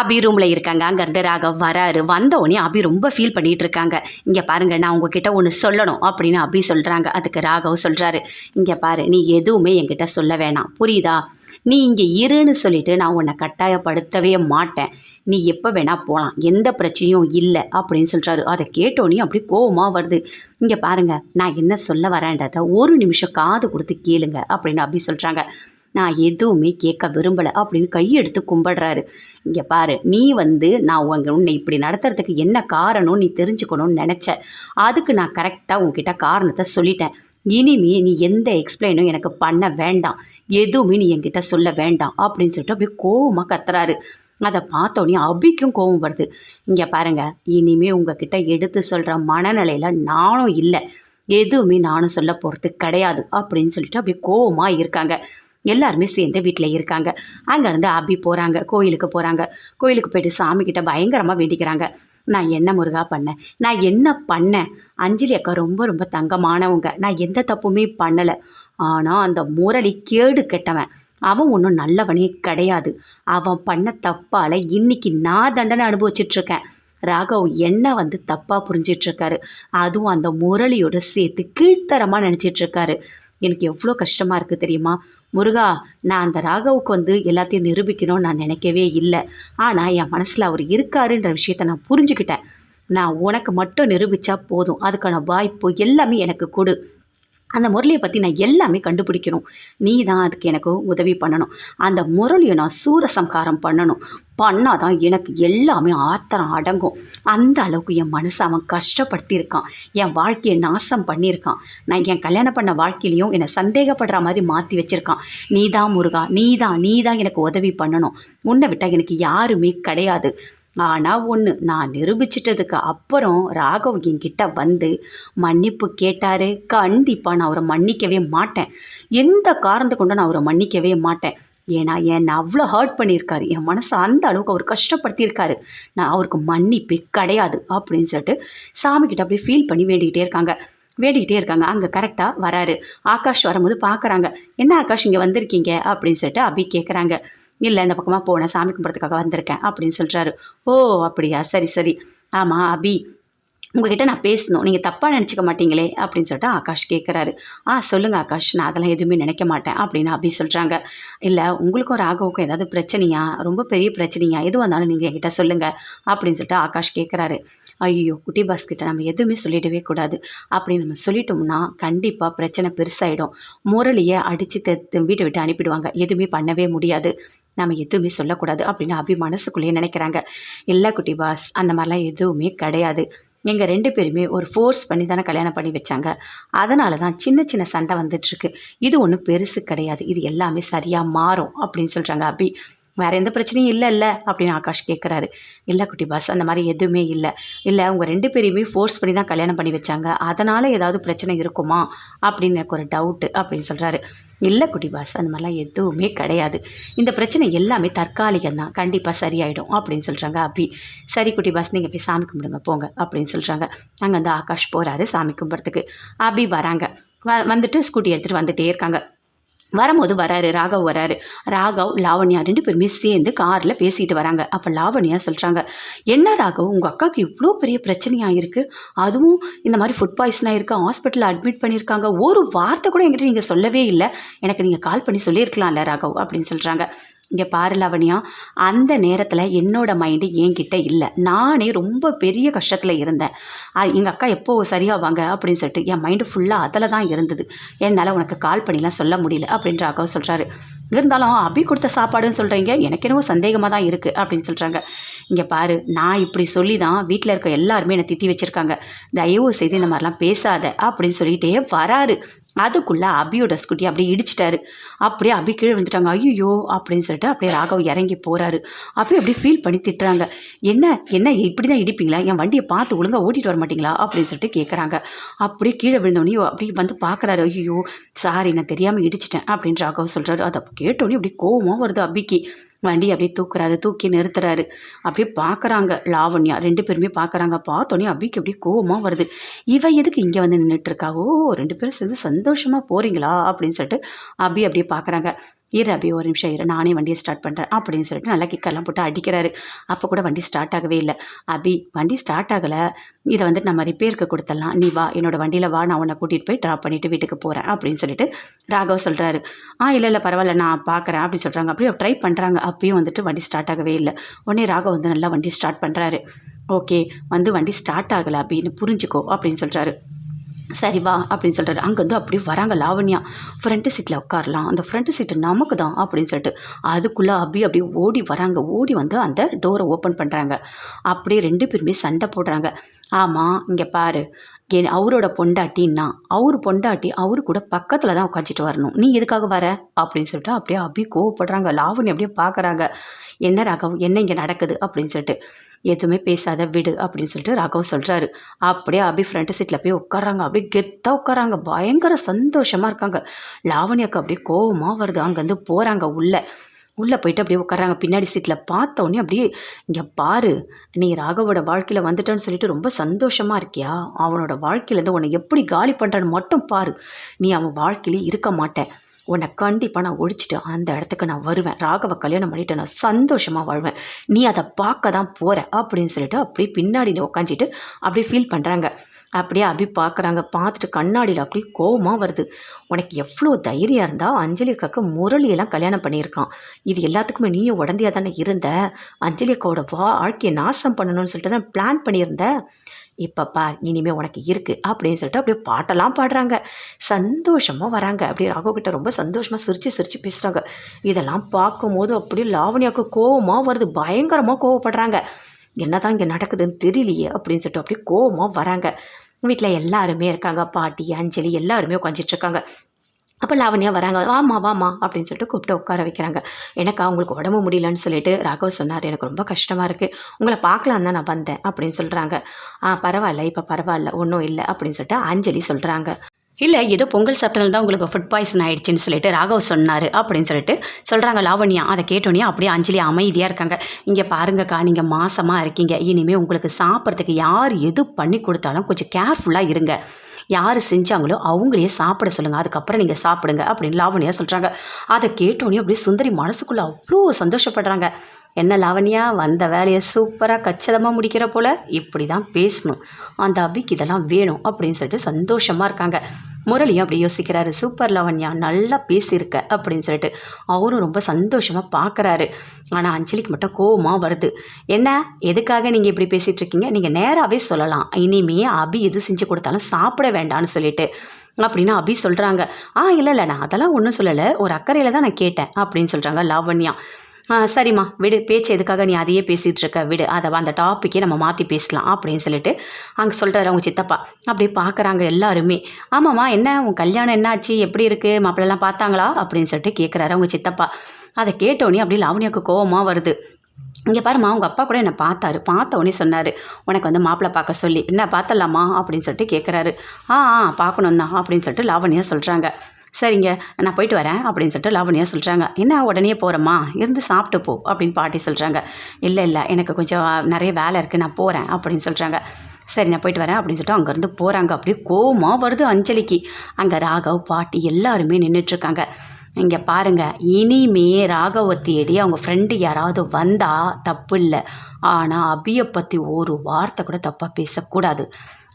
அபி ரூமில் இருக்காங்க. அங்கேருந்து ராகவ் வராரு. வந்தோடனே அபி ரொம்ப ஃபீல் பண்ணிட்டு இருக்காங்க. இங்கே பாருங்க நான் உங்ககிட்ட ஒன்று சொல்லணும் அப்படின்னு அபி சொல்கிறாங்க அதுக்கு ராகவ் சொல்கிறாரு இங்கே பாரு நீ எதுவுமே என்கிட்ட சொல்ல வேணாம். புரியுதா? நீ இங்கே இருன்னு சொல்லிட்டு நான் உன்னை கட்டாயப்படுத்தவே மாட்டேன். நீ எப்போ வேணால் போகலாம் எந்த பிரச்சனையும் இல்லை அப்படின்னு சொல்கிறாரு அதை கேட்டோன்னே அப்படி கோபமாக வருது. இங்கே பாருங்க நான் என்ன சொல்ல வரேன்றதை ஒரு நிமிஷம் காது கொடுத்து கேளுங்க அப்படின்னு அபி சொல்கிறாங்க நான் எதுவுமே கேட்க விரும்பலை அப்படின்னு கையெடுத்து கும்பிடுறாரு. இங்கே பாரு நீ வந்து நான் உங்க உன்னை இப்படி நடத்துறதுக்கு என்ன காரணம் நீ தெரிஞ்சுக்கணும்னு நினச்ச. அதுக்கு நான் கரெக்டாக உங்ககிட்ட காரணத்தை சொல்லிட்டேன். இனிமே நீ எந்த எக்ஸ்பிளைனும் எனக்கு பண்ண வேண்டாம். எதுவுமே நீ என்கிட்ட சொல்ல வேண்டாம் அப்படின்னு சொல்லிட்டு அப்படியே கோவமாக கத்துறாரு. அதை பார்த்தோன்னே அபிக்கும் கோவம் வருது. இங்கே பாருங்கள் இனிமே உங்ககிட்ட எடுத்து சொல்கிற மனநிலையில் நானும் இல்லை. எதுவுமே நானும் சொல்ல போகிறது கிடையாது அப்படின்னு சொல்லிட்டு அப்படியே கோவமாக இருக்காங்க. எல்லாருமே சேர்ந்து வீட்டில் இருக்காங்க. அங்கேருந்து அபி போகிறாங்க கோயிலுக்கு போகிறாங்க கோயிலுக்கு போயிட்டு சாமிக்கிட்ட பயங்கரமாக வேண்டிக்கிறாங்க. நான் என்ன முருகா பண்ணேன் நான் என்ன பண்ணேன் அஞ்சலி அக்கா ரொம்ப ரொம்ப தங்கமானவங்க. நான் எந்த தப்புமே பண்ணலை. ஆனால் அந்த முரளி கேடு கெட்டவன். அவன் ஒன்றும் நல்லவனே கிடையாது. அவன் பண்ண தப்பால் இன்னைக்கு நான் தண்டனை அனுபவிச்சிட்ருக்கேன். ராகவ் என்ன வந்து தப்பாக புரிஞ்சிட்ருக்காரு? அதுவும் அந்த முரளியோட சேர்த்து கீழ்த்தரமாக நினச்சிட்ருக்காரு. எனக்கு எவ்வளோ கஷ்டமாக இருக்குது தெரியுமா? முருகா நான் அந்த ராகவுக்கு வந்து எல்லாத்தையும் நிரூபிக்கணும்னு நான் நினைக்கவே இல்லை. ஆனால் என் மனசில் அவர் இருக்காருன்ற விஷயத்த நான் புரிஞ்சுக்கிட்டேன். நான் உனக்கு மட்டும் நிரூபித்தா போதும். அதுக்கான வாய்ப்பு எல்லாமே எனக்கு கொடு. அந்த முரளியை பற்றி நான் எல்லாமே கண்டுபிடிக்கணும். நீ தான் அதுக்கு எனக்கு உதவி பண்ணணும். அந்த முரளியை நான் சூரசம்ஹாரம் பண்ணணும். பண்ணால் தான் எனக்கு எல்லாமே ஆத்திரம் அடங்கும். அந்த அளவுக்கு என் மனசை அவன் கஷ்டப்படுத்தியிருக்கான். என் வாழ்க்கையை நாசம் பண்ணியிருக்கான். நான் என் கல்யாணம் பண்ண வாழ்க்கையிலையும் என்னை சந்தேகப்படுற மாதிரி மாற்றி வச்சுருக்கான். நீ தான் முருகா நீ தான் நீ தான் எனக்கு உதவி பண்ணணும். உன்னை விட்டால் எனக்கு யாருமே கிடையாது. ஆனால் ஒன்று நான் நிரூபிச்சிட்டதுக்கு அப்புறம் ராகவ் என்கிட்ட வந்து மன்னிப்பு கேட்டார். கண்டிப்பாக நான் அவரை மன்னிக்கவே மாட்டேன். எந்த காரணத்தை கொண்டு நான் அவரை மன்னிக்கவே மாட்டேன். ஏன்னா என்னை அவ்வளோ ஹர்ட் பண்ணியிருக்காரு. என் மனசை அந்த அளவுக்கு அவர் கஷ்டப்படுத்தியிருக்காரு. நான் அவருக்கு மன்னிப்பு கிடையாது அப்படின்னு சொல்லிட்டு சாமிக்கிட்ட அப்படியே ஃபீல் பண்ணி வேண்டிக்கிட்டே இருக்காங்க. வேடிக்கிட்டே இருக்காங்க. அங்கே கரெக்டாக வராரு. ஆகாஷ் வரும்போது பார்க்குறாங்க என்ன ஆகாஷ் இங்கே வந்திருக்கீங்க? அப்படின்னு சொல்லிட்டு அபி கேட்குறாங்க இல்லை இந்த பக்கமாக போனேன் சாமி கும்பிட்றதுக்காக வந்திருக்கேன். அப்படின்னு சொல்கிறாரு ஓ அப்படியா? சரி சரி. ஆமாம் அபி. உங்ககிட்ட நான் பேசணும். நீங்கள் தப்பாக நினச்சிக்க மாட்டீங்களே அப்படின்னு சொல்லிட்டு ஆகாஷ் கேட்குறாரு ஆ சொல்லுங்கள் ஆகாஷ். நான் அதெல்லாம் எதுவுமே நினைக்க மாட்டேன் அப்படின்னு அபி சொல்கிறாங்க இல்லை உங்களுக்கும் ராகவுக்கும் ஏதாவது பிரச்சனையா? ரொம்ப பெரிய பிரச்சனையா? எதுவாக இருந்தாலும் நீங்கள் என்கிட்ட சொல்லுங்கள் அப்படின்னு சொல்லிட்டு ஆகாஷ் கேட்குறாரு ஐயோ குட்டி பாஸ் கிட்ட நம்ம எதுவுமே சொல்லிடவே கூடாது அப்படி நம்ம சொல்லிட்டோம்னா கண்டிப்பாக பிரச்சனை பெருசாகிடும் முரளியை அடித்து வீட்டை விட்டு அனுப்பிடுவாங்க. எதுவுமே பண்ணவே முடியாது. நம்ம எதுவுமே சொல்லக்கூடாது அப்படின்னு அபி மனசுக்குள்ளேயே நினைக்கிறாங்க. இல்லை குட்டி பாஸ். அந்த மாதிரிலாம் எதுவுமே கிடையாது. எங்கள் ரெண்டு பேருமே ஒரு ஃபோர்ஸ் பண்ணி தானே கல்யாணம் பண்ணி வச்சாங்க. அதனால தான் சின்ன சின்ன சண்டை வந்துட்டுருக்கு இது ஒன்றும் பெருசு கிடையாது. இது எல்லாமே சரியாக மாறும் அப்படின்னு சொல்கிறாங்க அபி. வேறு எந்த பிரச்சனையும் இல்லை இல்லை அப்படின்னு ஆகாஷ் கேட்குறாரு இல்லை குட்டி பாஸ் அந்த மாதிரி எதுவுமே இல்லை. இல்லை உங்கள் ரெண்டு பேரையுமே ஃபோர்ஸ் பண்ணி தான் கல்யாணம் பண்ணி வச்சாங்க. அதனால் ஏதாவது பிரச்சனை இருக்குமா? அப்படின்னு எனக்கு ஒரு டவுட்டு அப்படின்னு சொல்கிறாரு இல்லை குட்டி பாஸ் அந்த மாதிரிலாம் எதுவுமே கிடையாது. இந்த பிரச்சனை எல்லாமே தற்காலிகம் தான். கண்டிப்பாக சரியாயிடும் அப்படின்னு சொல்கிறாங்க அபி. சரி குட்டி பாஸ் நீங்கள் போய் சாமி கும்பிடுங்க போங்க அப்படின்னு சொல்கிறாங்க அங்கே வந்து ஆகாஷ் போகிறாரு சாமி கும்பிட்றதுக்கு அபி வராங்க. வ வந்துட்டு ஸ்கூட்டி எடுத்துகிட்டு வந்துகிட்டே இருக்காங்க. வரும்போது வராரு ராகவ் வராரு. ராகவ் லாவண்யா ரெண்டு பேருமே சேர்ந்து காரில் பேசிட்டு வராங்க. அப்போ லாவண்யா சொல்கிறாங்க என்ன ராகவ் உங்கள் அக்காவுக்கு இவ்வளோ பெரிய பிரச்சனையாக இருக்குது அதுவும் இந்த மாதிரி ஃபுட் பாய்சன் இருக்குது ஹாஸ்பிட்டலில் அட்மிட் பண்ணியிருக்காங்க ஒரு வார்த்தை கூட என்கிட்ட நீங்கள் சொல்லவே இல்லை. எனக்கு நீங்கள் கால் பண்ணி சொல்லியிருக்கலாம்ல ராகவ் அப்படின்னு சொல்கிறாங்க இங்கே பாரு லவணியா அந்த நேரத்தில் என்னோட மைண்டு என்கிட்ட இல்லை. நானே ரொம்ப பெரிய கஷ்டத்தில் இருந்தேன். எங்கள் அக்கா எப்போ சரியாவாங்க அப்படின்னு சொல்லிட்டு என் மைண்டு ஃபுல்லாக அதில் தான் இருந்தது. என்னால் உனக்கு கால் பண்ணிலாம் சொல்ல முடியல அப்படின்ற அக்காவை சொல்கிறாரு இருந்தாலும் அபி கொடுத்த சாப்பாடுன்னு சொல்கிறீங்க எனக்கு என்னவோ சந்தேகமாக தான் இருக்குது அப்படின்னு சொல்கிறாங்க இங்கே பாரு நான் இப்படி சொல்லி தான் வீட்டில் இருக்க எல்லாருமே என்னை திட்டி வச்சுருக்காங்க. தயவு செய்து இந்த மாதிரிலாம் பேசாத அப்படின்னு சொல்லிகிட்டே வராரு. அதுக்குள்ளே அபியோட ஸ்கூட்டி அப்படியே இடிச்சிட்டாரு. அப்படியே அபி கீழே விழுந்துட்டாங்க. ஐயோ அப்படின்னு சொல்லிட்டு அப்படியே ராகவ் இறங்கி போகிறாரு அப்படியே அப்படியே ஃபீல் பண்ணி திட்டுறாங்க. என்ன என்ன இப்படி தான் இடிப்பீங்களா? என் வண்டியை பார்த்து ஒழுங்காக ஓட்டிட்டு வர மாட்டீங்களா? அப்படின்னு சொல்லிட்டு கேட்குறாங்க அப்படியே கீழே விழுந்தோடனே அப்படியே வந்து பார்க்குறாரு ஐயோ சாரி நான் தெரியாமல் இடிச்சிட்டேன் அப்படின்னு ராகவ் சொல்கிறாரு அதை கேட்டோடனே அப்படியே கோவமாக வருது அபிக்கு. வண்டி அப்படியே தூக்குறாரு தூக்கி நிறுத்துறாரு. அப்படியே பார்க்குறாங்க லாவண்யா. ரெண்டு பேருமே பார்க்குறாங்க பார்த்தோன்னே அபிக்கு அப்படியே கோவமாக வருது. இவ எதுக்கு இங்கே வந்து நின்றுட்டுருக்கா ஓ ரெண்டு பேரும் சேர்ந்து சந்தோஷமாக போகிறீங்களா அப்படின்னு சொல்லிட்டு அபி அப்படியே பார்க்குறாங்க இரு அபி ஒரு நிமிஷம் இரு நானே வண்டியை ஸ்டார்ட் பண்ணுறேன் அப்படின்னு சொல்லிட்டு நல்லா கிக்கெல்லாம் போட்டு அடிக்கிறாரு. அப்போ கூட வண்டி ஸ்டார்ட் ஆகவே இல்லை. அபி வண்டி ஸ்டார்ட் ஆகலை. இதை வந்துட்டு நம்ம ரிப்பேருக்கு கொடுத்துடலாம். நீ வா என்னோட வண்டியில் வா நான் உன்னை கூட்டிகிட்டு போய் ட்ராப் பண்ணிவிட்டு வீட்டுக்கு போகிறேன் அப்படின்னு சொல்லிட்டு ராகவ் சொல்கிறாரு ஆ இல்லை இல்லை பரவாயில்ல நான் பார்க்குறேன் அப்படின்னு சொல்கிறாங்க அப்படியே ட்ரை பண்ணுறாங்க அப்பயும் வந்துட்டு வண்டி ஸ்டார்ட் ஆகவே இல்லை. உடனே ராகவ் வந்து நல்லா வண்டி ஸ்டார்ட் பண்ணுறாரு ஓகே வந்து வண்டி ஸ்டார்ட் ஆகலை அப்படின்னு புரிஞ்சுக்கோ அப்படின்னு சொல்கிறாரு சரி வா அப்படின்னு சொல்கிறாரு அங்கேருந்து அப்படியே வராங்க லாவண்யா. ஃப்ரண்ட்டு சீட்டில் உட்காரலாம். அந்த ஃப்ரண்ட்டு சீட்டு நமக்கு தான் அப்படின்னு சொல்லிட்டு அதுக்குள்ளே அப்படியே அப்படியே ஓடி வராங்க. ஓடி வந்து அந்த டோரை ஓப்பன் பண்ணுறாங்க அப்படியே ரெண்டு பேருமே சண்டை போடுறாங்க. ஆமாம் இங்கே பாரு. என் அவரோட பொண்டாட்டின்னா அவர் பொண்டாட்டி அவர் கூட பக்கத்தில் தான் உட்காச்சிட்டு வரணும். நீ எதுக்காக வர? அப்படின்னு சொல்லிட்டு அப்படியே அப்படியே கோவப்படுறாங்க. லாவணி அப்படியே பார்க்குறாங்க என்ன ராகவ் என்ன இங்கே நடக்குது? அப்படின்னு சொல்லிட்டு எதுவுமே பேசாத விடு அப்படின்னு சொல்லிட்டு ராகவ் சொல்கிறாரு அப்படியே அபி ஃப்ரண்ட் சீட்டில் போய் உட்காராங்க அப்படியே கெத்தாக உட்காராங்க பயங்கர சந்தோஷமாக இருக்காங்க. லாவணியாக்கு அப்படியே கோவமாக வருது. அங்கேருந்து போகிறாங்க உள்ளே. உள்ளே போயிட்டு அப்படியே உட்காராங்க பின்னாடி சீட்டில் பார்த்தோன்னே அப்படியே இங்கே பாரு நீ ராகவோட வாழ்க்கையில் வந்துட்டேன்னு சொல்லிட்டு ரொம்ப சந்தோஷமாக இருக்கியா? அவனோட வாழ்க்கையிலேருந்து உன்னை எப்படி காலி பண்ணுறான்னு மட்டும் பாரு. நீ அவன் வாழ்க்கையிலே இருக்க மாட்டேன். உன்னை கண்டிப்பாக நான் ஒழிச்சிட்டு அந்த இடத்துக்கு நான் வருவேன். ராகவ கல்யாணம் பண்ணிட்டு நான் சந்தோஷமாக வாழ்வேன். நீ அதை பார்க்க தான் போகிற அப்படின்னு சொல்லிட்டு அப்படியே பின்னாடி உட்காந்துட்டு அப்படியே ஃபீல் பண்ணுறாங்க அப்படியே அபி பார்க்குறாங்க பார்த்துட்டு கண்ணாடியில் அப்படியே கோவமாக வருது. உனக்கு எவ்வளோ தைரியம் இருந்தால் அஞ்சலி அக்காவுக்கு முரளியெல்லாம் கல்யாணம் பண்ணியிருக்கான். இது எல்லாத்துக்குமே நீயும் உடந்தையாக தானே இருந்த? அஞ்சலி அக்காவோட வாழ்க்கையை நாசம் பண்ணணும்னு சொல்லிட்டு தான் பிளான் பண்ணியிருந்த? இப்பப்பா இனிமேல் உனக்கு இருக்குது அப்படின்னு சொல்லிட்டு அப்படியே பாட்டெல்லாம் பாடுறாங்க. சந்தோஷமாக வராங்க. அப்படியே ராகவ் கிட்ட ரொம்ப சந்தோஷமாக சிரித்து சிரித்து பேசுகிறாங்க இதெல்லாம் பார்க்கும்போது அப்படியே லாவணியாவுக்கு கோவமாக வருது. பயங்கரமாக கோவப்படுறாங்க. என்னதான் இங்கே நடக்குதுன்னு தெரியலையே அப்படின்னு சொல்லிட்டு அப்படியே கோவமாக வராங்க. வீட்டில் எல்லாருமே இருக்காங்க. பாட்டி அஞ்சலி எல்லாருமே உட்காந்துட்டு இருக்காங்க. அப்போ லாவண்யா வராங்க. வாமா வாமா அப்படின்னு சொல்லிட்டு கூப்பிட்டு உட்கார வைக்கிறாங்க. எனக்கா உங்களுக்கு உடம்பு முடியலன்னு சொல்லிட்டு ராகவ் சொன்னார். எனக்கு ரொம்ப கஷ்டமாக இருக்குது உங்களை பார்க்கலாம் தான் நான் வந்தேன் அப்படின்னு சொல்கிறாங்க ஆ பரவாயில்ல. இப்போ பரவாயில்ல. ஒன்றும் இல்லை அப்படின்னு சொல்லிட்டு அஞ்சலி சொல்கிறாங்க இல்லை ஏதோ பொங்கல் சாப்பிட்டதுல தான் உங்களுக்கு ஃபுட் பாய்சன் ஆயிடுச்சுன்னு சொல்லிட்டு ராகவ் சொன்னார் அப்படின்னு சொல்லிட்டு சொல்கிறாங்க லாவண்யா. அதை கேட்டோன்னே அப்படியே அஞ்சலி அமைதியாக இருக்காங்க. இங்கே பாருங்கக்கா நீங்கள் மாசமாக இருக்கீங்க. இனிமேல் உங்களுக்கு சாப்பிட்றதுக்கு யார் எது பண்ணி கொடுத்தாலும் கொஞ்சம் கேர்ஃபுல்லாக இருங்க. யார் செஞ்சாங்களோ அவங்களையே சாப்பிட சொல்லுங்கள் அதுக்கப்புறம் நீங்கள் சாப்பிடுங்க அப்படின்னு லாவண்யா சொல்கிறாங்க அதை கேட்டோன்னே அப்படியே சுந்தரி மனசுக்குள்ளே அவ்வளோ சந்தோஷப்படுறாங்க. என்ன லாவண்யா வந்த வேலையை சூப்பராக கச்சிதமாக முடிக்கிற போல்? இப்படி தான் பேசணும். அந்த அபிக்கு இதெல்லாம் வேணும். அப்படின்னு சொல்லிட்டு சந்தோஷமாக இருக்காங்க. முரளியும் அப்படி யோசிக்கிறாரு சூப்பர் லாவண்யா நல்லா பேசியிருக்க அப்படின்னு சொல்லிட்டு. அவரும் ரொம்ப சந்தோஷமாக பார்க்குறாரு ஆனால் அஞ்சலிக்கு மட்டும் கோபமாக வருது. என்ன? எதுக்காக நீங்கள் இப்படி பேசிகிட்டு இருக்கீங்க நீங்கள் நேராகவே சொல்லலாம். இனிமே அபி எது செஞ்சு கொடுத்தாலும் சாப்பிட வேண்டாம்னு சொல்லிட்டு அப்படின்னு அபி சொல்கிறாங்க ஆ இல்லை இல்லை நான் அதெல்லாம் ஒன்றும் சொல்லலை. ஒரு அக்கறையில் தான் நான் கேட்டேன் அப்படின்னு சொல்கிறாங்க லாவண்யா. சரிம்மா விடு. பேச்சு எதுக்காக நீ அதையே பேசிகிட்டு இருக்க விடு. அதை அந்த டாப்பிக்கே நம்ம மாற்றி பேசலாம் அப்படின்னு சொல்லிட்டு அங்கே சொல்கிறாரு அவங்க சித்தப்பா. அப்படியே பார்க்குறாங்க எல்லாருமே. ஆமாம்மா என்ன? உன் கல்யாணம் என்னாச்சு? எப்படி இருக்குது மாப்பிள்ளலாம் பார்த்தாங்களா? அப்படின்னு சொல்லிட்டு கேட்குறாரு அவங்க சித்தப்பா. அதை கேட்டோடனே அப்படியே லாவணியாவுக்கு கோபமாக வருது. இங்கே பாரும்மா உங்கள் அப்பா கூட என்னை பார்த்தாரு. பார்த்த உடனே சொன்னார் உனக்கு வந்து மாப்பிள்ளை பார்க்க சொல்லி. என்ன பார்த்தலாமா அப்படின்னு சொல்லிட்டு கேட்குறாரு ஆ ஆ பார்க்கணும் தான் அப்படின்னு சொல்லிட்டு லாவணியாக சொல்கிறாங்க சரிங்க நான் போயிட்டு வரேன் அப்படின்னு சொல்லிட்டு லாவணியா சொல்கிறாங்க என்ன உடனே போகிறோமா இருந்து சாப்பிட்டு போ அப்படின்னு பாட்டி சொல்கிறாங்க இல்லை இல்லை எனக்கு கொஞ்சம் நிறைய வேலை இருக்குது நான் போகிறேன் அப்படின்னு சொல்கிறாங்க சரி நான் போயிட்டு வரேன் அப்படின்னு சொல்லிட்டு அங்கேருந்து போகிறாங்க அப்படியே கோமா வருது அஞ்சலிக்கு. அங்கே ராகவ் பாட்டி எல்லாருமே நின்றுட்டுருக்காங்க இங்கே பாருங்கள் இனிமே ராகவை தேடி அவங்க ஃப்ரெண்டு யாராவது வந்தால் தப்பு இல்லை ஆனால் அபியை பற்றி ஒரு வார்த்தை கூட தப்பாக பேசக்கூடாது.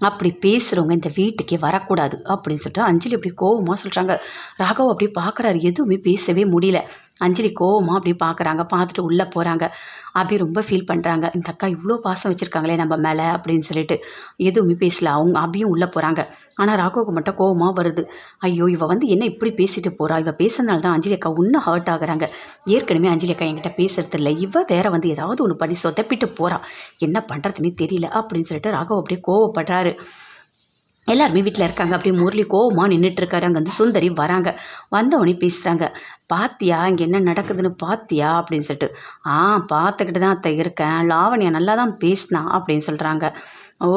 அப்படி பேசுகிறவங்க இந்த வீட்டுக்கே வரக்கூடாது அப்படின்னு சொல்லிட்டு அஞ்சலி அப்படி கோவமாக சொல்கிறாங்க ராகவ் அப்படி பார்க்குறாரு எதுவுமே பேசவே முடியல. அஞ்சலி கோவமாக அப்படி பார்க்குறாங்க பார்த்துட்டு உள்ளே போகிறாங்க அபி ரொம்ப ஃபீல் பண்ணுறாங்க இந்த அக்கா இவ்வளோ பாசம் வச்சுருக்காங்களே நம்ம மேலே அப்படின்னு சொல்லிட்டு எதுவுமே பேசல. அவங்க அபியும் உள்ளே போகிறாங்க ஆனால் ராகவுக்கு மட்டும் கோவமாக வருது. ஐயோ இவ வந்து என்ன இப்படி பேசிட்டு போகிறா இவ பேசுறதுனால தான் அஞ்சலி அக்கா இன்னும் ஹர்ட் ஆகுறாங்க. ஏற்கனவே அஞ்சலி அக்கா என்கிட்ட பேசுறது இல்லை. இவ வேற வந்து ஏதாவது ஒன்று பண்ணி சொதப்பிட்டு போகிறா என்ன பண்ணுறதுன்னு தெரியல அப்படின்னு சொல்லிட்டு ராகவ் அப்படியே கோவப்படுறாரு. எல்லாருமே வீட்டில் இருக்காங்க. அப்படியே முரளி கோவமாக நின்றுட்டு இருக்காரு அங்கே வந்து சுந்தரி வராங்க. வந்தவொடனே பேசுகிறாங்க பாத்தியா? இங்கே என்ன நடக்குதுன்னு பாத்தியா? அப்படின்னு சொல்லிட்டு. ஆ பார்த்துக்கிட்டு தான் அத்தை இருக்கேன். லாவணியா நல்லா தான் பேசினா அப்படின்னு சொல்கிறாங்க ஓ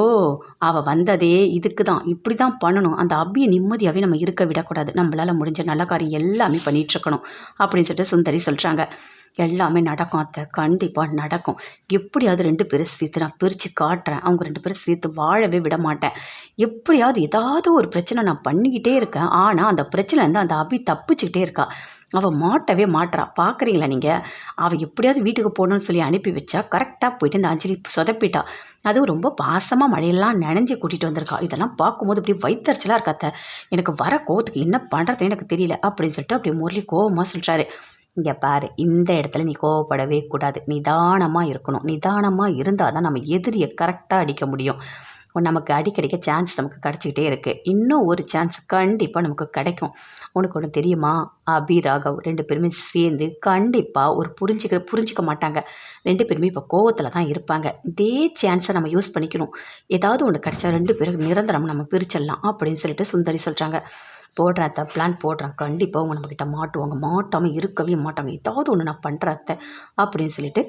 அவள் வந்ததே இதுக்கு தான். இப்படி தான் பண்ணணும். அந்த அபியை நிம்மதியாகவே நம்ம இருக்க விடக்கூடாது. நம்மளால் முடிஞ்ச நல்ல காரியம் எல்லாமே பண்ணிகிட்ருக்கணும் அப்படின்னு சொல்லிட்டு சுந்தரி சொல்கிறாங்க எல்லாமே நடக்கும் அத்தை. கண்டிப்பாக நடக்கும். எப்படியாவது ரெண்டு பேரும் சேர்த்து நான் பிரித்து காட்டுறேன். அவங்க ரெண்டு பேரும் சேர்த்து வாழவே விட மாட்டேன். எப்படியாவது ஏதாவது ஒரு பிரச்சனை நான் பண்ணிக்கிட்டே இருக்கேன். ஆனால் அந்த பிரச்சனை வந்து அந்த அபி தப்பிச்சுக்கிட்டே இருக்கா. அவள் மாட்டவே மாட்டுறா பார்க்குறீங்களா நீங்கள் அவள் எப்படியாவது வீட்டுக்கு போகணும்னு சொல்லி அனுப்பி வச்சா கரெக்டாக போயிட்டு இந்த அஞ்சலி சொதப்பிட்டா. அதுவும் ரொம்ப பாசமாக மழையெல்லாம் நனைஞ்சு கூட்டிகிட்டு வந்திருக்கா. இதெல்லாம் பார்க்கும்போது இப்படி வைத்தறிச்சலாக இருக்காத்த எனக்கு வர கோவத்துக்கு என்ன பண்ணுறது எனக்கு தெரியல அப்படின்னு சொல்லிட்டு அப்படி முரளி கோவமாக சொல்கிறாரு இங்கே பாரு இந்த இடத்துல நீ கோவப்படவே கூடாது. நிதானமாக இருக்கணும். நிதானமாக இருந்தால் தான் நம்ம எதிரியை கரெக்டாக அடிக்க முடியும். நமக்கு அடிக்கடிக்க சான்ஸ் நமக்கு கிடச்சிக்கிட்டே இருக்குது இன்னும் ஒரு சான்ஸ் கண்டிப்பாக நமக்கு கிடைக்கும். உனக்கு ஒன்று தெரியுமா? அபி ராகவ் ரெண்டு பேருமே சேர்ந்து கண்டிப்பாக ஒரு புரிஞ்சுக்க புரிஞ்சிக்க மாட்டாங்க. ரெண்டு பேருமே இப்போ கோவத்தில் தான் இருப்பாங்க. இதே சான்ஸை நம்ம யூஸ் பண்ணிக்கணும். ஏதாவது ஒன்று கிடைச்சா ரெண்டு பேரும் நிரந்தரம் நம்ம பிரிச்சிடலாம் அப்படின்னு சொல்லிட்டு சுந்தரி சொல்கிறாங்க போடுற அத்தை பிளான் போடுறேன். கண்டிப்பாக அவங்க நம்மக்கிட்ட மாட்டுவாங்க. மாட்டாமல் இருக்கவே மாட்டாங்க. ஏதாவது ஒன்று நான் பண்ணுறேன் அத்தை அப்படின்னு சொல்லிட்டு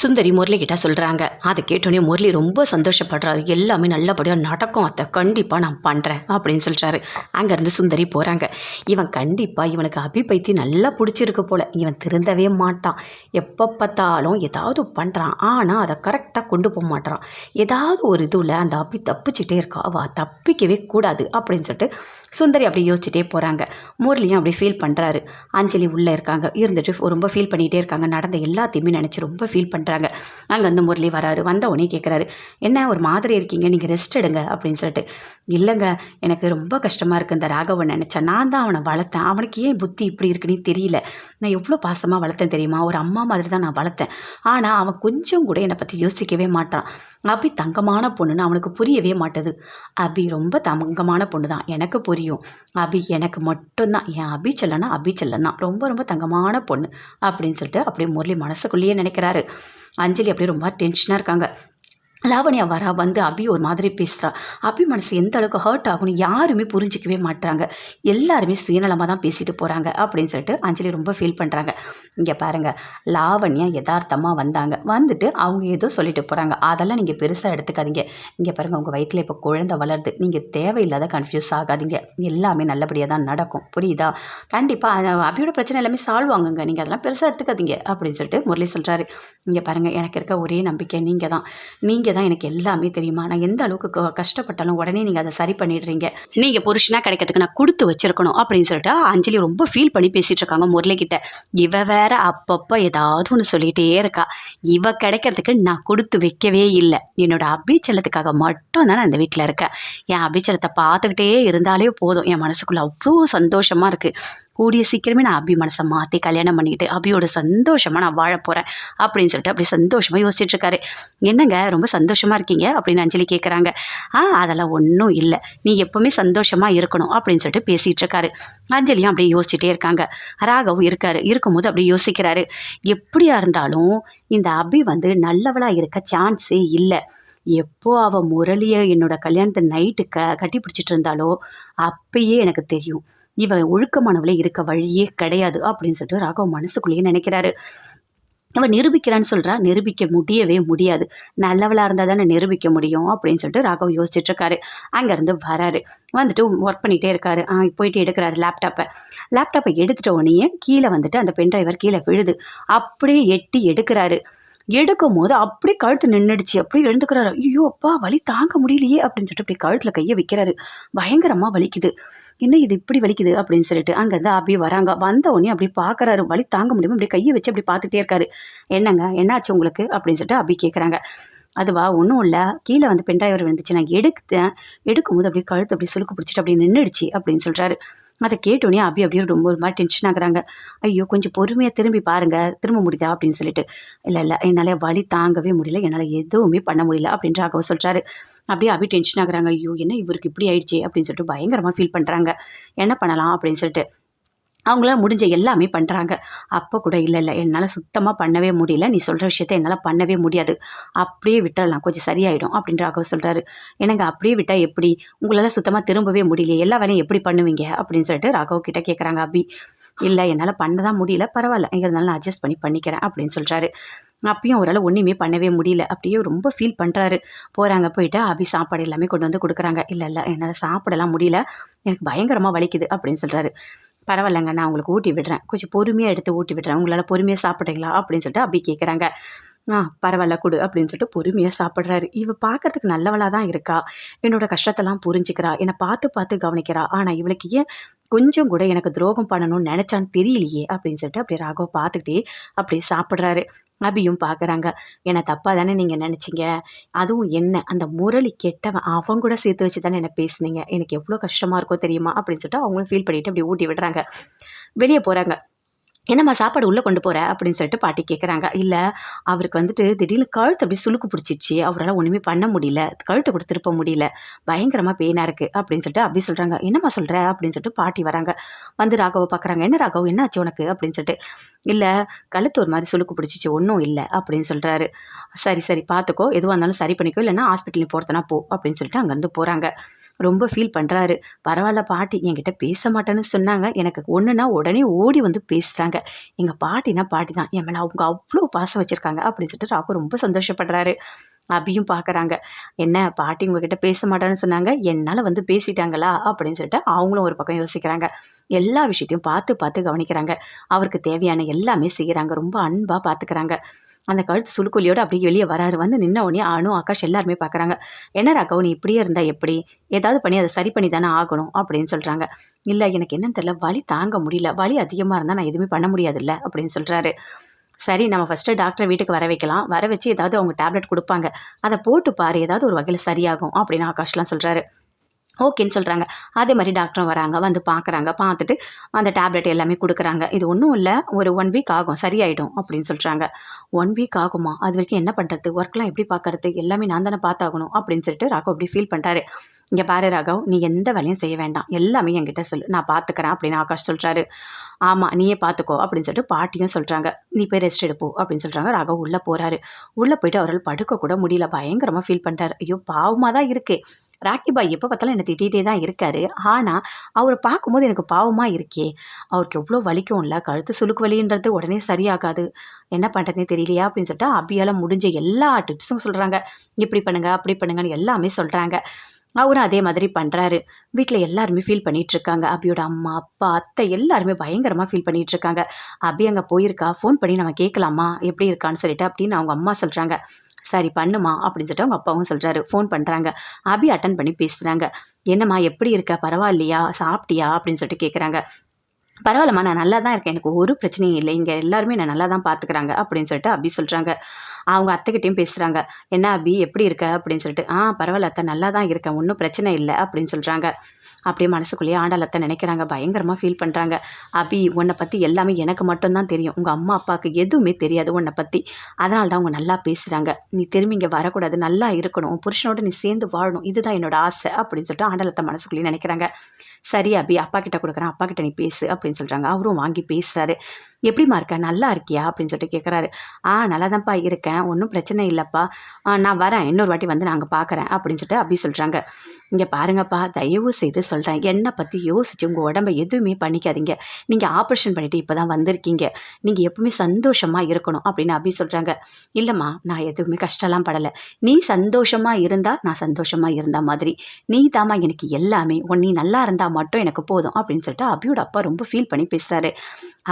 சுந்தரி முரளிக்கிட்ட சொல்கிறாங்க அதை கேட்டோன்னே முரளி ரொம்ப சந்தோஷப்படுறாரு. எல்லாமே நல்லபடியாக நடக்கும் அத்தை. கண்டிப்பாக நான் பண்ணுறேன் அப்படின்னு சொல்கிறாரு அங்கேருந்து சுந்தரி போகிறாங்க இவன் கண்டிப்பாக இவனுக்கு அபிபைத்தி நல்லா பிடிச்சிருக்கு போல். இவன் திருந்தவே மாட்டான். எப்போ பார்த்தாலும் ஏதாவது பண்ணுறான் ஆனால் அதை கரெக்டாக கொண்டு போக மாட்டான். ஏதாவது ஒரு இதுவில் அந்த அபி தப்பிச்சிட்டே இருக்கா. அவள் தப்பிக்கவே கூடாது அப்படின்னு சொல்லிட்டு சுந்தரி அப்படி யோசிச்சுட்டே போகிறாங்க முரளியும் அப்படி ஃபீல் பண்ணுறாரு அஞ்சலி உள்ளே இருக்காங்க. இருந்துட்டு ரொம்ப ஃபீல் பண்ணிகிட்டே இருக்காங்க. நடந்த எல்லாத்தையுமே நினச்சி ரொம்ப ஃபீல் பண்ணுறாங்க அங்கே வந்து முரளி வராரு. வந்த உடனே கேட்குறாரு என்ன ஒரு மாதிரி இருக்கீங்க நீங்கள் ரெஸ்ட் எடுங்க அப்படின்னு சொல்லிட்டு. இல்லைங்க எனக்கு ரொம்ப கஷ்டமாக இருக்குது இந்த ராகவன் நினச்சேன் நான் தான் அவனை வளர்த்தேன். அவனுக்கு ஏன் புத்தி இப்படி இருக்குன்னு தெரியல. நான் எவ்வளோ பாசமாக வளர்த்தேன் தெரியுமா? ஒரு அம்மா மாதிரி தான் நான் வளர்த்தேன். ஆனால் அவன் கொஞ்சம் கூட என்னை பற்றி யோசிக்கவே மாட்டான். அபி தங்கமான பொண்ணுன்னு அவனுக்கு புரியவே மாட்டேது. அபி ரொம்ப தங்கமான பொண்ணு தான். எனக்கு புரியும். அபி எனக்கு மட்டும்தான் என் அபி செல்லன்னா அபி செல்லன் தான். ரொம்ப ரொம்ப தங்கமான பொண்ணு அப்படின்னு சொல்லிட்டு அப்படியே முரளி மனசுக்குள்ளேயே நினைக்கிறாரு. அஞ்சலி அப்படியே ரொம்ப டென்ஷனாக இருக்காங்க. லாவண்யா வரா வந்து அபி ஒரு மாதிரி பேசுகிறா அபி மனசு எந்த அளவுக்கு ஹர்ட் ஆகும்னு யாருமே புரிஞ்சிக்கவே மாட்டாங்க எல்லாருமே சுயநலமாக தான் பேசிட்டு போகிறாங்க அப்படின்னு சொல்லிட்டு அஞ்சலி ரொம்ப ஃபீல் பண்ணுறாங்க இங்கே பாருங்கள் லாவண்யா யதார்த்தமாக வந்தாங்க. வந்துட்டு அவங்க ஏதோ சொல்லிட்டு போகிறாங்க அதெல்லாம் நீங்கள் பெருசாக எடுத்துக்காதீங்க. இங்கே பாருங்கள் உங்கள் வயிற்றில் இப்போ குழந்தை வளருது. நீங்கள் தேவையில்லாத கன்ஃபியூஸ் ஆகாதீங்க. எல்லாமே நல்லபடியாக தான் நடக்கும். புரியுதா? கண்டிப்பாக அபியோட பிரச்சனை எல்லாமே சால்வ் ஆகுங்க. நீங்கள் அதெல்லாம் பெருசாக எடுத்துக்காதீங்க அப்படின்னு சொல்லிட்டு முரளி சொல்கிறாரு இங்கே பாருங்கள் எனக்கு இருக்க ஒரே நம்பிக்கை நீங்கள் தான் நீங்கள் தான் எனக்கு எல்லாமே தெரியுமா? நான் எந்த அளவுக்கு க- கஷ்டப்பட்டாலும் உடனே நீங்கள் அதை சரி பண்ணிடுறீங்க. நீங்கள் புருஷனாக கிடைக்கிறதுக்கு நான் கொடுத்து வச்சிருக்கணும் அப்படின்னு சொல்லிட்டு அஞ்சலி ரொம்ப ஃபீல் பண்ணி பேசிகிட்டு இருக்காங்க முரளிக்கிட்ட இவ வேற அப்பப்போ ஏதாவது ஒன்று சொல்லிகிட்டே இருக்கா. இவ கிடைக்கிறதுக்கு நான் கொடுத்து வைக்கவே இல்லை. என்னோட அபிச்சலத்துக்காக மட்டும் தான் நான் இந்த வீட்டில் இருக்கேன். என் அபிச்சலத்தை பார்த்துக்கிட்டே இருந்தாலே போதும். என் மனசுக்குள்ளே அவ்வளோ சந்தோஷமாக இருக்குது கூடிய சீக்கிரமே நான் அபி மனசை மாற்றி கல்யாணம் பண்ணிக்கிட்டு அபியோட சந்தோஷமாக நான் வாழ போகிறேன் அப்படின்னு சொல்லிட்டு அப்படி சந்தோஷமாக யோசிச்சுட்ருக்காரு. என்னங்க ரொம்ப சந்தோஷமாக இருக்கீங்க? அப்படின்னு அஞ்சலி கேட்குறாங்க ஆ அதெல்லாம் ஒன்றும் இல்லை. நீ எப்போவுமே சந்தோஷமாக இருக்கணும் அப்படின்னு சொல்லிட்டு பேசிகிட்டு இருக்காரு அஞ்சலியும் அப்படியே யோசிச்சுட்டே இருக்காங்க. ராகவும் இருக்காரு. இருக்கும்போது அப்படியே யோசிக்கிறாரு. எப்படியா இருந்தாலும் இந்த அபி வந்து நல்லவளாக இருக்க சான்ஸே இல்லை. எப்போ அவள் முரளியை என்னோட கல்யாணத்தை நைட்டு க கட்டி பிடிச்சிட்டு இருந்தாலோ அப்பயே எனக்கு தெரியும். இவ ஒழுக்கமானவளே இருக்க வழியே கிடையாது அப்படின்னு சொல்லிட்டு ராகவ் மனசுக்குள்ளேயே நினைக்கிறாரு. அவன் நிரூபிக்கிறான்னு சொல்கிறா நிரூபிக்க முடியவே முடியாது. நல்லவளாக இருந்தால் தானே நிரூபிக்க முடியும் அப்படின்னு சொல்லிட்டு ராகவ் யோசிச்சுட்ருக்காரு அங்கேருந்து வராரு. வந்துட்டு ஒர்க் பண்ணிகிட்டே இருக்காரு. ஆ போயிட்டு எடுக்கிறாரு லேப்டாப்பை லேப்டாப்பை எடுத்துட்ட உடனே கீழே வந்துட்டு அந்த பென் டிரைவர் கீழே விழுது. அப்படியே எட்டி எடுக்கிறாரு. எடுக்கும் போது அப்படியே கழுத்து நின்றுடுச்சு அப்படியே எழுந்துக்கிறாரு. ஐயோ அப்பா வலி தாங்க முடியலையே அப்படின்னு சொல்லிட்டு அப்படி கழுத்தில் கையை வைக்கிறாரு. பயங்கரமாக வலிக்குது. என்ன இது இப்படி வலிக்குது அப்படின்னு சொல்லிட்டு அங்கேருந்து அப்படியே வராங்க. வந்த உடனே அப்படி பார்க்குறாரு வலி தாங்க முடியாம அப்படி கையை வச்சு அப்படி பார்த்துட்டே இருக்காரு. என்னங்க என்னாச்சு உங்களுக்கு? அப்படின்னு சொல்லிட்டு அப்படி கேட்குறாங்க அதுவா ஒன்றும் இல்லை. கீழே வந்து பென்ட்ரைவர் விழுந்துச்சு. நான் எடுத்தேன். எடுக்கும்போது அப்படியே கழுத்து அப்படியே சுழுக்கு பிடிச்சிட்டு அப்படியே நின்றுடுச்சு அப்படின்னு சொல்கிறாரு அதை கேட்டோன்னே அபி அப்படியே ரொம்ப ஒரு மாதிரி டென்ஷன் ஆகுறாங்க. ஐயோ கொஞ்சம் பொறுமையாக திரும்பி பாருங்கள் திரும்ப முடியுதா அப்படின்னு சொல்லிட்டு. இல்லை இல்லை. என்னால் வலி தாங்கவே முடியல. என்னால் எதுவுமே பண்ண முடியல. அப்படின்ற ராகவ சொல்கிறாரு அப்படியே அபி டென்ஷன் ஆகுறாங்க. ஐயோ என்ன இவருக்கு இப்படி ஆயிடுச்சு? அப்படின்னு சொல்லிட்டு பயங்கரமாக ஃபீல் பண்ணுறாங்க என்ன பண்ணலாம்? அப்படின்னு சொல்லிட்டு. அவங்களால முடிஞ்ச எல்லாமே பண்ணுறாங்க அப்போ கூட இல்லை இல்லை. என்னால் சுத்தமாக பண்ணவே முடியல. நீ சொல்கிற விஷயத்த என்னால் பண்ணவே முடியாது. அப்படியே விட்டுறலாம். கொஞ்சம் சரியாயிடும் அப்படின்ற ராகவ் சொல்கிறாரு என்னங்க அப்படியே விட்டால் எப்படி? உங்களால் சுத்தமாக திரும்பவே முடியல எல்லா வேலையும் எப்படி பண்ணுவீங்க? அப்படின்னு சொல்லிட்டு ராகவ் கிட்ட கேட்குறாங்க அபி. இல்லை என்னால் பண்ண தான் முடியல. பரவாயில்ல. எங்கே இருந்தாலும் நான் அட்ஜஸ்ட் பண்ணி பண்ணிக்கிறேன் அப்படின்னு சொல்கிறாரு அப்பயும் அவரால் ஒன்றுமே பண்ணவே முடியல. அப்படியே ரொம்ப ஃபீல் பண்ணுறாரு போகிறாங்க போயிட்டு அபி சாப்பாடு எல்லாமே கொண்டு வந்து கொடுக்குறாங்க. இல்லை இல்லை என்னால் சாப்பிடலாம் முடியல. எனக்கு பயங்கரமாக வலிக்குது அப்படின்னு சொல்கிறாரு பரவாயில்லங்க நான் உங்களுக்கு ஊட்டி விடுறேன். கொஞ்சம் பொறுமையாக எடுத்து ஊட்டி விடுறேன். உங்களால் பொறுமையாக சாப்பிட்றீங்களா? அப்படின்னு சொல்லிட்டு அப்படி கேட்குறாங்க ஆ பரவாயில்ல கொடு அப்படின்னு சொல்லிட்டு பொறுமையாக சாப்பிட்றாரு. இவ பார்க்கறதுக்கு நல்லவளாக தான் இருக்கா? என்னோட கஷ்டத்தெல்லாம் புரிஞ்சுக்கிறா. என்னை பார்த்து பார்த்து கவனிக்கிறா. ஆனால் இவளுக்கு ஏன் கொஞ்சம் கூட எனக்கு துரோகம் பண்ணணும்னு நினச்சான்னு தெரியலையே அப்படின்னு சொல்லிட்டு அப்படியே ராகவ பார்த்துக்கிட்டே அப்படியே சாப்பிட்றாரு. அபியும் பார்க்குறாங்க என்னை தப்பாக தானே நீங்கள் நினச்சிங்க? அதுவும் என்ன அந்த முரளி கெட்டவன் அவன் கூட சேர்த்து வச்சு தானே என்ன பேசுனீங்க? எனக்கு எவ்வளோ கஷ்டமாக இருக்கோ தெரியுமா? அப்படின்னு சொல்லிட்டு அவங்களும் ஃபீல் பண்ணிவிட்டு அப்படி ஊட்டி விடுறாங்க. வெளியே போகிறாங்க என்னம்மா சாப்பாடு உள்ளே கொண்டு போகிற அப்படின்னு சொல்லிட்டு பாட்டி கேட்குறாங்க இல்லை அவருக்கு வந்துட்டு திடீர்னு கழுத்து அப்படி சுளுக்கு பிடிச்சிச்சு அவரால் ஒன்றுமே பண்ண முடியல. கழுத்தை கூட திருப்ப முடியல. பயங்கரமாக பெயினாக இருக்குது அப்படின்னு சொல்லிட்டு அப்படி சொல்கிறாங்க என்னம்மா சொல்கிற அப்படின்னு சொல்லிட்டு பாட்டி வராங்க. வந்து ராகவை பார்க்குறாங்க என்ன ராகவ்? என்னாச்சு உனக்கு? அப்படின்னு சொல்லிட்டு இல்லை கழுத்து ஒரு மாதிரி சுளுக்கு பிடிச்சிச்சு. ஒன்றும் இல்லை. அப்படின்னு சொல்கிறாரு சரி சரி பார்த்துக்கோ எதுவாக இருந்தாலும் சரி பண்ணிக்கோ. இல்லைன்னா ஹாஸ்பிட்டலுக்கு போகிறதுனா போ. அப்படின்னு சொல்லிட்டு அங்கேருந்து போகிறாங்க ரொம்ப ஃபீல் பண்ணுறாரு பரவாயில்ல பாட்டி. என்கிட்ட பேச மாட்டேன்னு சொன்னாங்க. எனக்கு ஒன்றுனா உடனே ஓடி வந்து பேசுகிறாங்க எங்கள் பாட்டினா பாட்டி தான் என் மேலே அவங்க அவ்வளோ பாசம் வச்சுருக்காங்க. அப்படின்னு சொல்லிட்டு ராகு ரொம்ப சந்தோஷப்படுறாரு. அபியும் பார்க்குறாங்க என்ன பாட்டி உங்ககிட்ட பேச மாட்டான்னு சொன்னாங்க? என்னால் வந்து பேசிட்டாங்களா? அப்படின்னு சொல்லிட்டு அவங்களும் ஒரு பக்கம் யோசிக்கிறாங்க. எல்லா விஷயத்தையும் பார்த்து பார்த்து கவனிக்கிறாங்க. அவருக்கு தேவையான எல்லாமே செய்கிறாங்க ரொம்ப அன்பாக பார்த்துக்கிறாங்க அந்த கழுத்து சுழுக்குழியோடு அப்படியே வெளியே வராரு. வந்து நின்ன உடனே அனு ஆகாஷ் எல்லாருமே பார்க்குறாங்க என்ன ராகவ் நீ இப்படியே இருந்தால் எப்படி? ஏதாவது பண்ணி அதை சரி பண்ணி தானே ஆகணும்? அப்படின்னு சொல்கிறாங்க இல்லை எனக்கு என்னன்னு தெரியல. வலி தாங்க முடியல. வலி அதிகமாக இருந்தால் நான் எதுவுமே பண்ண முடியாதுல்ல அப்படின்னு சொல்கிறாரு சரி நம்ம ஃபஸ்ட்டு டாக்டரை வீட்டுக்கு வர வைக்கலாம். வர வச்சு ஏதாவது அவங்க டேப்லெட் கொடுப்பாங்க. அதை போட்டு பாரு ஏதாவது ஒரு வகையில் சரியாகும் அப்படின்னு ஆகாஷ்லாம் சொல்கிறாரு ஓகேன்னு சொல்கிறாங்க அதே மாதிரி டாக்டரும் வராங்க வந்து பார்க்குறாங்க. பார்த்துட்டு அந்த டேப்லெட் எல்லாமே கொடுக்குறாங்க. இது ஒன்றும் இல்லை ஒரு ஒன் வீக் ஆகும் சரியாயிடும் அப்படின்னு சொல்கிறாங்க ஒன் வீக் ஆகுமா? அது வரைக்கும் என்ன பண்ணுறது ஒர்க்லாம் எப்படி பார்க்கறது? எல்லாமே நான் தானே பார்த்தாகணும் அப்படின்னு சொல்லிட்டு ராகவ் அப்படி ஃபீல் பண்ணுறாரு இங்கே பாரு ராகவ் நீ எந்த வேலையும் செய்ய வேண்டாம். எல்லாமே என்கிட்ட சொல்லு. நான் பார்த்துக்கிறேன் அப்படின்னு ஆகாஷ் சொல்கிறாரு ஆமாம் நீயே பார்த்துக்கோ அப்படின்னு சொல்லிட்டு பாட்டியும் சொல்கிறாங்க நீ போய் ரெஸ்ட் எடுப்போ அப்படின்னு சொல்கிறாங்க ராகவ் உள்ளே போகிறாரு உள்ளே போயிட்டு அவரால் படுக்க கூட முடியல. பயங்கரமாக ஃபீல் பண்ணுறாரு ஐயோ பாவமாக தான் இருக்குது ராக்கி பாய் எப்போ பார்த்தாலும் என்னை திட்டிகிட்டே தான் இருக்காரு. ஆனால் அவரை பார்க்கும்போது எனக்கு பாவமாக இருக்கே. அவருக்கு எவ்வளோ வலிக்கும்ல கழுத்து சுழுக்கு வலின்றது உடனே சரியாகாது. என்ன பண்ணுறதுனே தெரியலையா? அப்படின்னு சொல்லிட்டு அபியால் முடிஞ்ச எல்லா டிப்ஸும் சொல்கிறாங்க இப்படி பண்ணுங்கள் அப்படி பண்ணுங்கன்னு எல்லாமே சொல்கிறாங்க அவரும் அதே மாதிரி பண்ணுறாரு வீட்டில் எல்லாருமே ஃபீல் பண்ணிகிட்ருக்காங்க. இருக்காங்க அபியோட அம்மா அப்பா அத்தை எல்லாருமே பயங்கரமாக ஃபீல் பண்ணிகிட்ருக்காங்க. இருக்காங்க அபி அங்கே போயிருக்கா? ஃபோன் பண்ணி நம்ம கேட்கலாமா? எப்படி இருக்கான்னு சொல்லிட்டு அப்படின்னு அவங்க அம்மா சொல்கிறாங்க சரி பண்ணுமா? அப்படின்னு சொல்லிட்டு அவங்க அப்பாவும் சொல்கிறாரு ஃபோன் பண்ணுறாங்க அபி அட்டன் பண்ணி பேசுகிறாங்க என்னம்மா எப்படி இருக்க? பரவாயில்லையா? சாப்பிட்டியா? அப்படின்னு சொல்லிட்டு கேட்குறாங்க பரவாயில்லம்மா நான் நல்லா தான் இருக்கேன். எனக்கு ஒரு பிரச்சனையும் இல்லை. இங்கே எல்லாருமே நான் நல்லா தான் பார்த்துக்கிறாங்க அப்படின்னு சொல்லிட்டு அபி சொல்கிறாங்க அவங்க அத்தைக்கிட்டையும் பேசுகிறாங்க என்ன அபி எப்படி இருக்க? அப்படின்னு சொல்லிட்டு ஆ பரவாயில்ல அத்தை நல்லா தான் இருக்கேன். ஒன்றும் பிரச்சனை இல்லை. அப்படின்னு சொல்கிறாங்க அப்படியே மனசுக்குள்ளேயே ஆண்டாள் அத்தை நினைக்கிறாங்க. பயங்கரமாக ஃபீல் பண்ணுறாங்க அபி உன்னை பற்றி எல்லாமே எனக்கு மட்டும்தான் தெரியும். உங்கள் அம்மா அப்பாவுக்கு எதுவுமே தெரியாது உன்னை பற்றி அதனால தான் அவங்க நல்லா பேசுகிறாங்க நீ திரும்பி இங்கே வரக்கூடாது. நல்லா இருக்கணும். புருஷனோட நீ சேர்ந்து வாழணும். இதுதான் என்னோட ஆசை. அப்படின்னு சொல்லிட்டு ஆண்டாளத்தை மனசுக்குள்ளேயே நினைக்கிறாங்க. சரி அபி அப்பா கிட்ட கொடுக்குறேன். அப்பா கிட்ட நீ பேசு அப்படின்னு சொல்கிறாங்க அவரும் வாங்கி பேசுகிறாரு எப்படிம்மா இருக்க? நல்லா இருக்கியா? அப்படின்னு சொல்லிட்டு கேட்குறாரு ஆ நல்லா தான்ப்பா இருக்கேன். ஒன்றும் பிரச்சனை இல்லைப்பா. ஆ, நான் வரேன். இன்னொரு வாட்டி வந்து நாங்கள் பார்க்குறேன் அப்படின்னு சொல்லிட்டு அபி சொல்கிறாங்க இங்கே பாருங்கப்பா தயவு செய்து சொல்கிறேன் என்னை பற்றி யோசிச்சு உங்கள் உடம்ப எதுவுமே பண்ணிக்காதீங்க. நீங்கள் ஆப்ரேஷன் பண்ணிவிட்டு இப்போ தான் வந்திருக்கீங்க. நீங்கள் எப்பவுமே சந்தோஷமாக இருக்கணும் அப்படின்னு அபி சொல்கிறாங்க இல்லைம்மா நான் எதுவுமே கஷ்டம்லாம் படலை. நீ சந்தோஷமாக இருந்தால் நான் சந்தோஷமாக இருந்த மாதிரி. நீ தாம்மா எனக்கு எல்லாமே. உன் நீ நல்லா இருந்தால் மட்டும் எனக்கு போதும் அப்படின்னு சொல்லிட்டு அபியோட அப்பா ரொம்ப ஃபீல் பண்ணி பேசுகிறாரு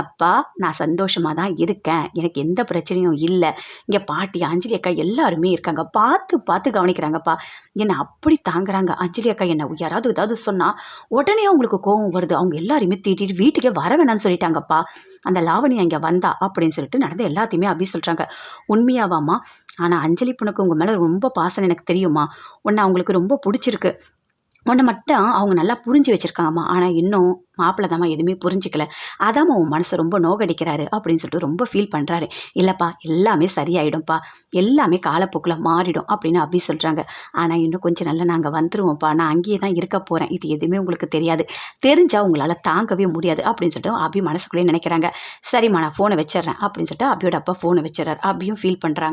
அப்பா நான் சந்தோஷமாக தான் இருக்கேன். எனக்கு எந்த பிரச்சனையும் இல்லை. இங்கே பாட்டி அஞ்சலி அக்கா எல்லாருமே இருக்காங்க. பார்த்து பார்த்து கவனிக்கிறாங்கப்பா. என்னை அப்படி தாங்குறாங்க? அஞ்சலி அக்கா என்னை யாராவது ஏதாவது சொன்னால் உடனே அவங்களுக்கு கோவம் வருது. அவங்க எல்லாருமே தீட்டிட்டு வீட்டுக்கே வர வேணாம்னு சொல்லிட்டாங்கப்பா. அந்த லாவணி அங்கே வந்தா அப்படின்னு சொல்லிட்டு நடந்த எல்லாத்தையுமே அபி சொல்கிறாங்க உண்மையாவாம்மா? ஆனால் அஞ்சலி பொண்ணுக்கு உங்கள் மேலே ரொம்ப பாசம் எனக்கு தெரியுமா? உன்னை அவங்களுக்கு ரொம்ப பிடிச்சிருக்கு. ஒன்று மட்டும் அவங்க நல்லா புரிஞ்சு வச்சுருக்காங்கம்மா. ஆனால் இன்னும் மாப்பிள்ளை தாம்மா எதுவுமே புரிஞ்சிக்கல. அதாம்மா உன் மனசை ரொம்ப நோகடிக்கிறாரு அப்படின்னு சொல்லிட்டு ரொம்ப ஃபீல் பண்ணுறாரு இல்லைப்பா எல்லாமே சரியாயிடும்ப்பா. எல்லாமே காலப்போக்கில் மாறிடும் அப்படின்னு அப்படி சொல்கிறாங்க ஆனால் இன்னும் கொஞ்சம் நல்லா நாங்கள் வந்துருவோம்ப்பா. நான் அங்கேயே தான் இருக்க போகிறேன் இது எதுவுமே உங்களுக்கு தெரியாது. தெரிஞ்சால் உங்களால் தாங்கவே முடியாது அப்படின்னு சொல்லிட்டு அபி மனசுக்குள்ளேயே நினைக்கிறாங்க. சரிம்மா நான் ஃபோனை வச்சிடுறேன் அப்படின்னு சொல்லிட்டு அபியோட அப்பா ஃபோனை வச்சிடறாரு. அபியும் ஃபீல் பண்ணுறாங்க